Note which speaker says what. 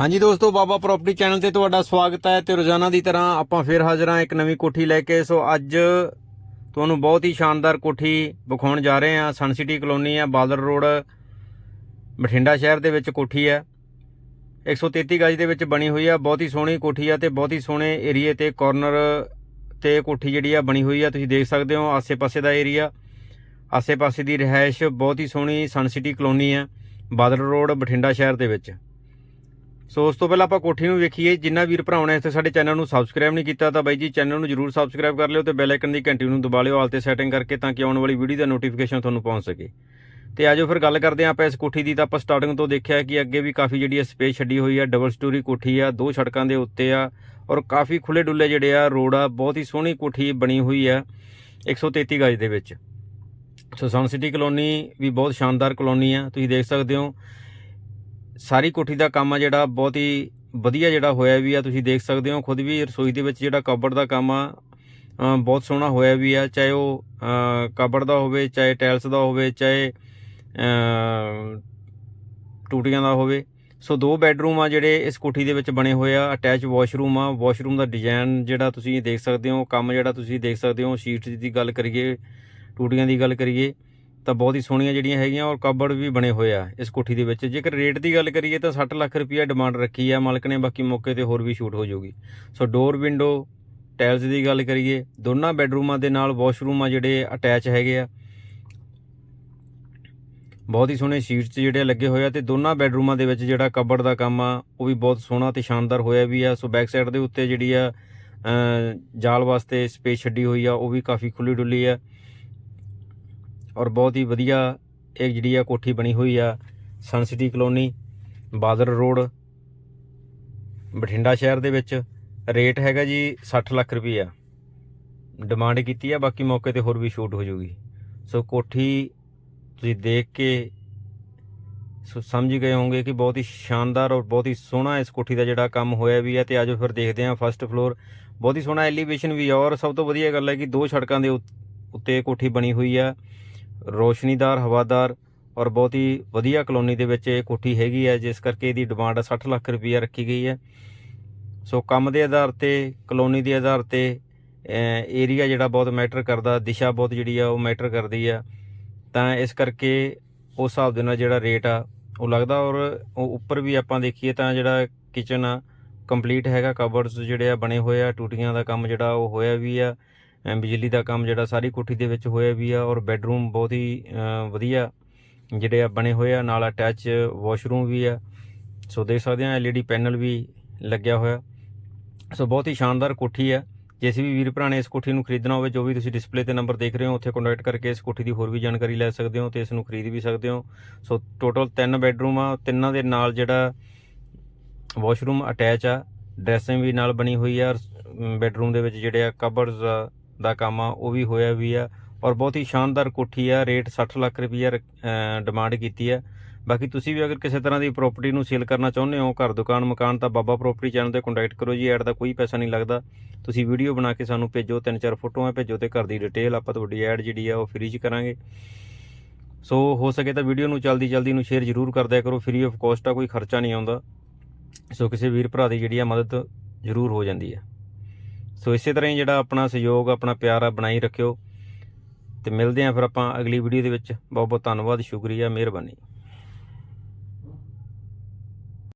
Speaker 1: ਹਾਂਜੀ ਦੋਸਤੋ, ਬਾਬਾ property channel ਤੇ ਤੁਹਾਡਾ ਸਵਾਗਤ ਹੈ ਤੇ ਰੋਜ਼ਾਨਾ ਦੀ ਤਰ੍ਹਾਂ ਆਪਾਂ ਫੇਰ ਹਾਜ਼ਰ ਹਾਂ ਇੱਕ ਨਵੀਂ ਕੋਠੀ ਲੈ ਕੇ। ਸੋ ਅੱਜ ਤੁਹਾਨੂੰ ਬਹੁਤ ਹੀ ਸ਼ਾਨਦਾਰ ਕੋਠੀ ਵਿਖਾਉਣ ਜਾ ਰਹੇ ਹਾਂ। ਸਨ ਸਿਟੀ ਕਲੋਨੀ ਹੈ ਬਾਦਲ ਰੋਡ, ਬਠਿੰਡਾ ਸ਼ਹਿਰ ਦੇ ਵਿੱਚ ਕੋਠੀ ਹੈ। 133 ਗਜ ਦੇ ਵਿੱਚ ਬਣੀ ਹੋਈ ਆ ਬਹੁਤ ਹੀ ਸੋਹਣੀ ਕੋਠੀ ਆ ਤੇ ਬਹੁਤ ਹੀ ਸੋਹਣੇ ਏਰੀਏ ਤੇ ਕਾਰਨਰ ਤੇ ਕੋਠੀ ਜਿਹੜੀ ਆ ਬਣੀ ਹੋਈ ਆ ਤੁਸੀਂ ਦੇਖ ਸਕਦੇ ਹੋ, ਆਸੇ-ਪਾਸੇ ਦਾ ਏਰੀਆ, ਆਸੇ-ਪਾਸੇ ਦੀ ਰਿਹਾਇਸ਼ ਬਹੁਤ ਹੀ ਸੋਹਣੀ ਸਨ ਸਿਟੀ ਕਲੋਨੀ ਹੈ ਬਾਦਲ ਰੋਡ, ਬਠਿੰਡਾ ਸ਼ਹਿਰ ਦੇ ਵਿੱਚ। ਸੋ ਉਸ ਤੋਂ ਪਹਿਲਾਂ ਆਪਾਂ ਕੋਠੀ ਨੂੰ ਵੇਖੀਏ। ਜਿੰਨਾ ਵੀਰ ਭਰਾਵਾਂ ਨੇ ਇੱਥੇ ਸਾਡੇ ਚੈਨਲ ਨੂੰ ਸਬਸਕ੍ਰਾਈਬ ਨਹੀਂ ਕੀਤਾ, ਤਾਂ ਬਾਈ ਜੀ ਚੈਨਲ ਨੂੰ ਜਰੂਰ ਸਬਸਕ੍ਰਾਈਬ ਕਰ ਲਿਓ ਤੇ ਬੈਲ ਆਈਕਨ ਦੀ ਘੰਟੀ ਨੂੰ ਦਬਾ ਲਿਓ, ਆਲ ਤੇ ਸੈਟਿੰਗ ਕਰਕੇ ਤਾਂ ਕਿ ਆਉਣ ਵਾਲੀ ਵੀਡੀਓ ਦਾ ਨੋਟੀਫਿਕੇਸ਼ਨ ਤੁਹਾਨੂੰ ਪਹੁੰਚ ਸਕੇ। ਤੇ ਆਜੋ ਫਿਰ ਗੱਲ ਕਰਦੇ ਹਾਂ ਆਪਾਂ ਇਸ ਕੋਠੀ ਦੀ। ਤਾਂ ਆਪਾਂ ਸਟਾਰਟਿੰਗ ਤੋਂ ਦੇਖਿਆ ਕਿ ਅੱਗੇ ਵੀ ਕਾਫੀ ਜਿਹੜੀ ਸਪੇਸ ਛੱਡੀ ਹੋਈ ਆ ਡਬਲ ਸਟੋਰੀ ਕੋਠੀ ਆ, ਦੋ ਸੜਕਾਂ ਦੇ ਉੱਤੇ ਆ ਔਰ ਕਾਫੀ ਖੁੱਲੇ ਡੁੱਲੇ ਜਿਹੜੇ ਆ, ਰੋਡ ਆ, ਬਹੁਤ ਹੀ ਸੋਹਣੀ ਕੋਠੀ ਬਣੀ ਹੋਈ ਆ 133 ਗਜ ਦੇ ਵਿੱਚ। ਸੋ ਸਨ ਸਿਟੀ ਕਲੋਨੀ ਵੀ ਬਹੁਤ ਸ਼ਾਨਦਾਰ ਕਲੋਨੀ ਆ। ਤੁਸੀਂ ਦੇਖ ਸਕਦੇ ਹੋ ਸਾਰੀ ਕੋਠੀ ਦਾ ਕੰਮ ਆ ਜਿਹੜਾ, ਬਹੁਤ ਹੀ ਵਧੀਆ ਜਿਹੜਾ ਹੋਇਆ ਵੀ ਆ, ਤੁਸੀਂ ਦੇਖ ਸਕਦੇ ਹੋ, ਖੁਦ ਵੀ ਰਸੋਈ ਦੇ ਵਿੱਚ ਜਿਹੜਾ ਕਬੜ ਦਾ ਕੰਮ ਆ ਬਹੁਤ ਸੋਹਣਾ ਹੋਇਆ ਵੀ ਆ, ਚਾਹੇ ਉਹ ਕਬੜ ਦਾ ਹੋਵੇ, ਚਾਹੇ ਟਾਇਲਸ ਦਾ ਹੋਵੇ, ਚਾਹੇ ਟੂਟੀਆਂ ਦਾ ਹੋਵੇ। ਸੋ ਦੋ ਬੈੱਡਰੂਮ ਆ ਜਿਹੜੇ ਇਸ ਕੋਠੀ ਦੇ ਵਿੱਚ ਬਣੇ ਹੋਏ ਆ ਅਟੈਚ ਵਾਸ਼ਰੂਮ ਆ। ਵਾਸ਼ਰੂਮ ਦਾ ਡਿਜ਼ਾਈਨ ਜਿਹੜਾ ਤੁਸੀਂ ਦੇਖ ਸਕਦੇ ਹੋ, ਕੰਮ ਜਿਹੜਾ ਤੁਸੀਂ ਦੇਖ ਸਕਦੇ ਹੋ ਸ਼ੀਟਸ ਦੀ ਗੱਲ ਕਰੀਏ, ਟੂਟੀਆਂ ਦੀ ਗੱਲ ਕਰੀਏ। ਤਾਂ ਬਹੁਤ ਹੀ ਸੋਹਣੀਆਂ ਜਿਹੜੀਆਂ ਹੈਗੀਆਂ ਔਰ ਕਬੜ ਵੀ ਬਣੇ ਹੋਏ ਆ ਇਸ ਕੋਠੀ ਦੇ ਵਿੱਚ। ਜੇਕਰ ਰੇਟ ਦੀ ਗੱਲ ਕਰੀਏ ਤਾਂ 60 ਲੱਖ ਰੁਪਈਆ ਡਿਮਾਂਡ ਰੱਖੀ ਆ ਮਾਲਕ ਨੇ, ਬਾਕੀ ਮੌਕੇ ਤੇ ਹੋਰ ਵੀ ਸ਼ੂਟ ਹੋ ਜਾਊਗੀ। ਸੋ ਡੋਰ ਵਿੰਡੋ ਟਾਇਲਸ ਦੀ ਗੱਲ ਕਰੀਏ, ਦੋਨਾਂ ਬੈੱਡਰੂਮਾਂ ਦੇ ਨਾਲ ਵਾਸ਼ਰੂਮ ਆ ਜਿਹੜੇ ਅਟੈਚ ਹੈਗੇ ਆ। ਬਹੁਤ ਹੀ ਸੋਹਣੇ ਸ਼ੀਟਸ ਜਿਹੜੇ ਲੱਗੇ ਹੋਏ ਆ ਤੇ ਦੋਨਾਂ ਬੈੱਡਰੂਮਾਂ ਦੇ ਵਿੱਚ ਜਿਹੜਾ ਕਬੜ ਦਾ ਕੰਮ ਆ, ਉਹ ਵੀ ਬਹੁਤ ਸੋਹਣਾ ਤੇ ਸ਼ਾਨਦਾਰ ਹੋਇਆ ਵੀ ਆ। ਸੋ ਬੈਕ ਸਾਈਡ ਦੇ ਉੱਤੇ ਜਿਹੜੀ ਆ ਜਾਲ ਵਾਸਤੇ ਸਪੇਸ ਛੱਡੀ ਹੋਈ ਆ, ਉਹ ਵੀ ਕਾਫੀ ਖੁੱਲੀ ਡੁੱਲੀ ਆ। ਔਰ ਬਹੁਤ ਹੀ ਵਧੀਆ ਇਹ ਜਿਹੜੀ ਆ ਕੋਠੀ ਬਣੀ ਹੋਈ ਆ sun city colony Badar road, Bathinda ਸ਼ਹਿਰ ਦੇ ਵਿੱਚ। ਰੇਟ ਹੈਗਾ ਜੀ 60 ਲੱਖ ਰੁਪਈਆ। ਡਿਮਾਂਡ ਕੀਤੀ ਆ, ਬਾਕੀ ਮੌਕੇ ਤੇ ਹੋਰ ਵੀ ਸ਼ੂਟ ਹੋ ਜਾਊਗੀ। ਸੋ ਕੋਠੀ ਤੁਸੀਂ ਦੇਖ ਕੇ ਸੋ, ਸਮਝ ਗਏ ਹੋਵੋਗੇ ਕਿ ਬਹੁਤ ਹੀ ਸ਼ਾਨਦਾਰ ਔਰ ਬਹੁਤ ਹੀ ਸੋਹਣਾ ਇਸ ਕੋਠੀ ਦਾ ਜਿਹੜਾ ਕੰਮ ਹੋਇਆ ਵੀ ਹੈ ਤੇ ਆਜੋ ਫਿਰ ਦੇਖਦੇ ਹਾਂ ਫਸਟ ਫਲੋਰ ਬਹੁਤ ਹੀ ਸੋਹਣਾ ਐਲੀਵੇਸ਼ਨ ਵੀ ਔਰ ਸਭ ਤੋਂ ਵਧੀਆ ਗੱਲ ਹੈ ਕਿ ਦੋ ਸੜਕਾਂ ਦੇ ਉੱਤੇ ਇਹ ਕੋਠੀ ਬਣੀ ਹੋਈ ਆ। ਰੋਸ਼ਨੀਦਾਰ, ਹਵਾਦਾਰ ਔਰ ਬਹੁਤ ਹੀ ਵਧੀਆ ਕਲੋਨੀ ਦੇ ਵਿੱਚ ਇਹ ਕੋਠੀ ਹੈਗੀ ਹੈ, ਜਿਸ ਕਰਕੇ ਇਹਦੀ ਡਿਮਾਂਡ 60 ਲੱਖ ਰੁਪਈਆ ਰੱਖੀ ਗਈ ਹੈ। ਸੋ ਕੰਮ ਦੇ ਆਧਾਰ ਤੇ, ਕਲੋਨੀ ਦੇ ਆਧਾਰ ਤੇ ਏਰੀਆ ਜਿਹੜਾ ਬਹੁਤ ਮੈਟਰ ਕਰਦਾ, ਦਿਸ਼ਾ ਬਹੁਤ ਜਿਹੜੀ ਆ ਉਹ ਮੈਟਰ ਕਰਦੀ ਆ। ਤਾਂ ਇਸ ਕਰਕੇ ਉਸ ਹਿਸਾਬ ਦੇ ਨਾਲ ਜਿਹੜਾ ਰੇਟ ਆ, ਉਹ ਲੱਗਦਾ ਔਰ ਉਹ ਉੱਪਰ ਵੀ ਆਪਾਂ ਦੇਖੀਏ ਤਾਂ ਜਿਹੜਾ ਕਿਚਨ ਆ ਕੰਪਲੀਟ ਹੈਗਾ ਕਬਰਡਸ ਜਿਹੜੇ ਆ ਬਣੇ ਹੋਏ ਆ, ਟੂਟੀਆਂ ਦਾ ਕੰਮ ਜਿਹੜਾ ਉਹ ਹੋਇਆ ਵੀ ਆ। ਬਿਜਲੀ ਦਾ ਕੰਮ ਜਿਹੜਾ ਸਾਰੀ ਕੋਠੀ ਦੇ ਵਿੱਚ ਹੋਇਆ ਵੀ ਆ ਔਰ ਬੈੱਡਰੂਮ ਬਹੁਤ ਹੀ ਵਧੀਆ ਜਿਹੜੇ ਆ ਬਣੇ ਹੋਏ ਆ, ਨਾਲ ਅਟੈਚ ਵਾਸ਼ਰੂਮ ਵੀ ਆ। ਸੋ ਦੇਖ ਸਕਦੇ ਆ ਐਲਈਡੀ ਪੈਨਲ ਵੀ ਲੱਗਿਆ ਹੋਇਆ। ਸੋ ਬਹੁਤ ਹੀ ਸ਼ਾਨਦਾਰ ਕੋਠੀ ਆ। ਜਿਸ ਵੀ ਵੀਰ ਭਰਾ ਨੇ ਇਸ ਕੋਠੀ ਨੂੰ ਖਰੀਦਣਾ ਹੋਵੇ, ਜੋ ਵੀ ਤੁਸੀਂ ਡਿਸਪਲੇ ਤੇ ਨੰਬਰ ਦੇਖ ਰਹੇ ਹੋ, ਉੱਥੇ ਕੰਟੈਕਟ ਕਰਕੇ ਇਸ ਕੋਠੀ ਦੀ ਹੋਰ ਵੀ ਜਾਣਕਾਰੀ ਲੈ ਸਕਦੇ ਹੋ ਤੇ ਇਸ ਨੂੰ ਖਰੀਦ ਵੀ ਸਕਦੇ ਹੋ। ਸੋ ਟੋਟਲ ਤਿੰਨ ਬੈੱਡਰੂਮ ਆ, ਤਿੰਨਾਂ ਦੇ ਨਾਲ ਜਿਹੜਾ ਵਾਸ਼ਰੂਮ ਅਟੈਚ ਆ, ਡਰੈਸਿੰਗ ਵੀ ਨਾਲ ਬਣੀ ਹੋਈ ਆ ਬੈੱਡਰੂਮ ਦੇ ਵਿੱਚ ਜਿਹੜੇ ਆ ਕਬਰਡਸ ਦਾ ਕੰਮ ਆ, ਉਹ ਵੀ ਹੋਇਆ ਵੀ ਆ, ਔਰ ਬਹੁਤ ਹੀ ਸ਼ਾਨਦਾਰ ਕੋਠੀ ਆ, ਰੇਟ 60 ਲੱਖ ਰੁਪਈਆ ਡਿਮਾਂਡ ਕੀਤੀ ਆ। ਬਾਕੀ ਤੁਸੀਂ ਵੀ ਅਗਰ ਕਿਸੇ ਤਰ੍ਹਾਂ ਦੀ ਪ੍ਰਾਪਰਟੀ ਨੂੰ ਸੇਲ ਕਰਨਾ ਚਾਹੁੰਦੇ ਹੋ, ਘਰ, ਦੁਕਾਨ, ਮਕਾਨ, ਤਾਂ ਬਾਬਾ ਪ੍ਰਾਪਰਟੀ ਚੈਨਲ ਤੇ ਕੰਟੈਕਟ ਕਰੋ ਜੀ ਐਡ ਦਾ ਕੋਈ ਪੈਸਾ ਨਹੀਂ ਲੱਗਦਾ। ਤੁਸੀਂ ਵੀਡੀਓ ਬਣਾ ਕੇ ਸਾਨੂੰ ਭੇਜੋ, ਤਿੰਨ ਚਾਰ ਫੋਟੋਆਂ ਭੇਜੋ ਤੇ ਘਰ ਦੀ ਡਿਟੇਲ ਆਪਾਂ ਤੁਹਾਡੀ ਐਡ ਜਿਹੜੀ ਆ ਉਹ ਫ੍ਰੀ ਚ ਕਰਾਂਗੇ। ਸੋ ਹੋ ਸਕੇ ਤਾਂ ਵੀਡੀਓ ਨੂੰ ਜਲਦੀ ਜਲਦੀ ਨੂੰ ਸ਼ੇਅਰ ਜ਼ਰੂਰ ਕਰ ਦਿਆ ਕਰੋ ਫ੍ਰੀ ਆਫ ਕਾਸਟ ਆ, ਕੋਈ ਖਰਚਾ ਨਹੀਂ ਆਉਂਦਾ। ਸੋ ਕਿਸੇ ਵੀਰ ਭਰਾ ਦੀ ਜਿਹੜੀ ਆ ਮਦਦ ਜ਼ਰੂਰ ਹੋ ਜਾਂਦੀ ਹੈ ਸੋ ਇਸੇ ਤਰ੍ਹਾਂ ਹੀ ਜਿਹੜਾ ਆਪਣਾ ਸਹਿਯੋਗ, ਆਪਣਾ ਪਿਆਰ ਆ, ਬਣਾਈ ਰੱਖਿਓ। ਤੇ ਮਿਲਦੇ ਆਂ ਫਿਰ ਆਪਾਂ ਅਗਲੀ ਵੀਡੀਓ ਦੇ ਵਿੱਚ। ਬਹੁਤ ਬਹੁਤ ਧੰਨਵਾਦ, ਸ਼ੁਕਰੀਆ, ਮਿਹਰਬਾਨੀ।